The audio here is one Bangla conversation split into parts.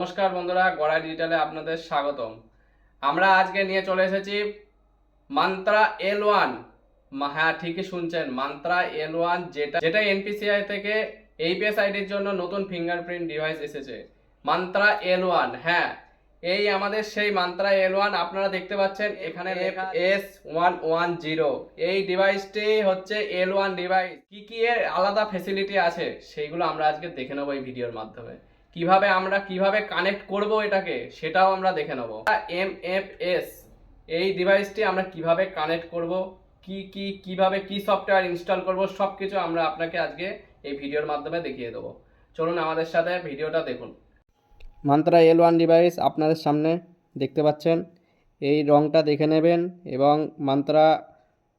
নমস্কার বন্ধুরা গড়া ডিজিটালে আপনাদের স্বাগতম। আমরা আজকে নিয়ে চলে এসেছি মান্ত্রা এল ওয়ান হ্যাঁ ঠিকই শুনছেন মান্ত্রা এল ওয়ান যেটা যেটা এনপিসিআই থেকে এইপিএস আইডির জন্য নতুন ফিঙ্গারপ্রিন্ট ডিভাইস এসেছে। মান্ত্রা এল ওয়ান হ্যাঁ এই আমাদের সেই মান্ত্রা এল ওয়ান আপনারা দেখতে পাচ্ছেন এখানে এস ওয়ান ওয়ান জিরো এই ডিভাইসটি হচ্ছে এল ওয়ান ডিভাইস কি কি এর আলাদা ফেসিলিটি আছে সেইগুলো আমরা আজকে দেখে নেব এই ভিডিওর মাধ্যমে। কীভাবে আমরা কীভাবে কানেক্ট করব এটাকে, সেটাও আমরা দেখে নেব। এম এফ এস এই ডিভাইসটি আমরা কীভাবে কানেক্ট করব, কি কি, কীভাবে কি সফটওয়্যার ইনস্টল করব সব কিছু আমরা আপনাকে আজকে এই ভিডিওর মাধ্যমে দেখিয়ে দেবো। চলুন আমাদের সাথে ভিডিওটা দেখুন। মান্ত্রা এল ওয়ান ডিভাইস আপনাদের সামনে দেখতে পাচ্ছেন। এই রংটা দেখে নেবেন এবং Mantra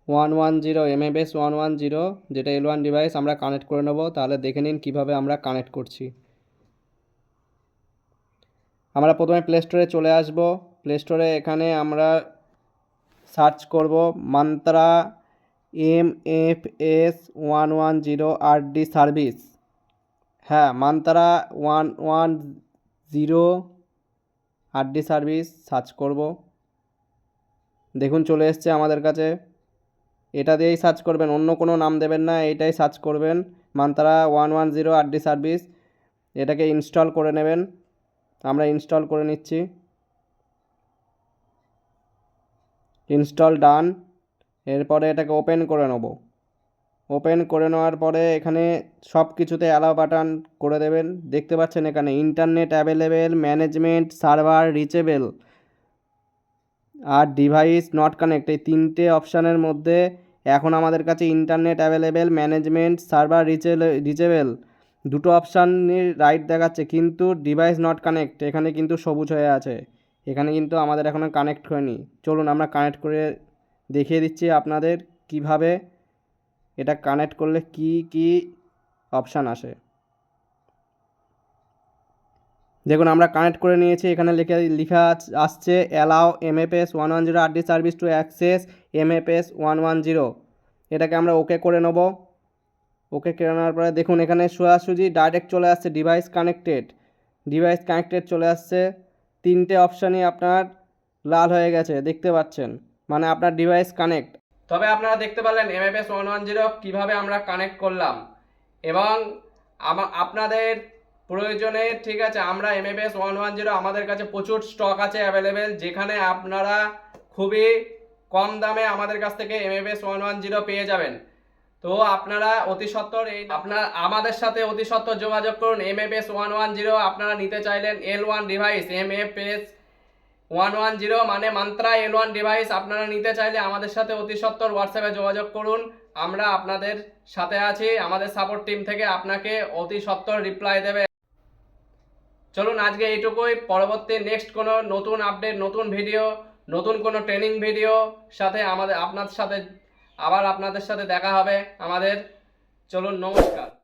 one one zero M F S one one zero যেটা এল ওয়ান ডিভাইস আমরা কানেক্ট করে নেব, তাহলে দেখে নিন কীভাবে আমরা কানেক্ট করছি। আমরা প্রথমে প্লে স্টোরে চলে আসব। প্লে স্টোরে এখানে আমরা সার্চ করব Mantra M F S one one zero R D service হ্যাঁ Mantra one one zero R D service search করব। দেখুন, চলে এসছে আমাদের কাছে। এটা দিয়েই সার্চ করবেন, অন্য কোনো নাম দেবেন না, এটাই সার্চ করবেন। Mantra one one zero R D service এটাকে ইনস্টল করে নেবেন। আমরা ইনস্টল করে নিচ্ছি। ইনস্টল ডান এরপরে এটাকে ওপেন করে নেব। ওপেন করে নেওয়ার পরে এখানে সব কিছুতে অ্যালাউ বাটন করে দেবেন। দেখতে পাচ্ছেন এখানে internet available management server reachable R device not connect এই তিনটে অপশানের মধ্যে এখন আমাদের কাছে internet available management server reach reachable দুটো অপশানের রাইট দেখাচ্ছে, কিন্তু ডিভাইস নট কানেক্ট এখানে কিন্তু সবুজ হয়ে আছে। এখানে কিন্তু আমাদের এখনও কানেক্ট হয়নি। চলুন আমরা কানেক্ট করে দেখিয়ে দিচ্ছি আপনাদের কীভাবে এটা কানেক্ট করলে কি কি অপশান আসে। দেখুন, আমরা কানেক্ট করে নিয়েছি, এখানে লিখে, লেখা আসছে allow MFS one one zero RD service to access MFS one one zero এটাকে আমরা ওকে করে নেব। ওকে করে নেওয়ার পরে দেখুন এখানে সোজাসুজি ডাইরেক্ট চলে আসছে ডিভাইস কানেক্টেড ডিভাইস কানেক্টেড চলে আসছে। তিনটে অপশানই আপনার লাল হয়ে গেছে, দেখতে পাচ্ছেন। মানে আপনার ডিভাইস কানেক্ট তবে আপনারা দেখতে পারলেন এমএফএস ওয়ান ওয়ান জিরো কীভাবে আমরা কানেক্ট করলাম। এবং আপনাদের প্রয়োজনে, ঠিক আছে, আমরা এমএফএস ওয়ান ওয়ান জিরো আমাদের কাছে প্রচুর স্টক আছে অ্যাভেলেবেল যেখানে আপনারা খুবই কম দামে আমাদের কাছ থেকে এমএফএস ওয়ান ওয়ান জিরো পেয়ে যাবেন। তো আপনারা অতি সত্বর এই আপনার আমাদের সাথে অতি সত্বর যোগাযোগ করুন M F S one one zero আপনারা নিতে চাইলেন L one device M F S one one zero মানে মান্ত্রা এল ওয়ান ডিভাইস আপনারা নিতে চাইলে আমাদের সাথে অতি সত্বর হোয়াটসঅ্যাপে যোগাযোগ করুন। আমরা আপনাদের সাথে আছি, আমাদের সাপোর্ট টিম থেকে আপনাকে অতি সত্বর রিপ্লাই দেবে। চলুন আজকে এইটুকুই, পরবর্তী নেক্সট কোনো নতুন আপডেট নতুন ভিডিও নতুন কোনো ট্রেনিং ভিডিও সাথে আমাদের আপনার সাথে আবার আপনাদের সাথে দেখা হবে আমাদের। চলুন নমস্কার।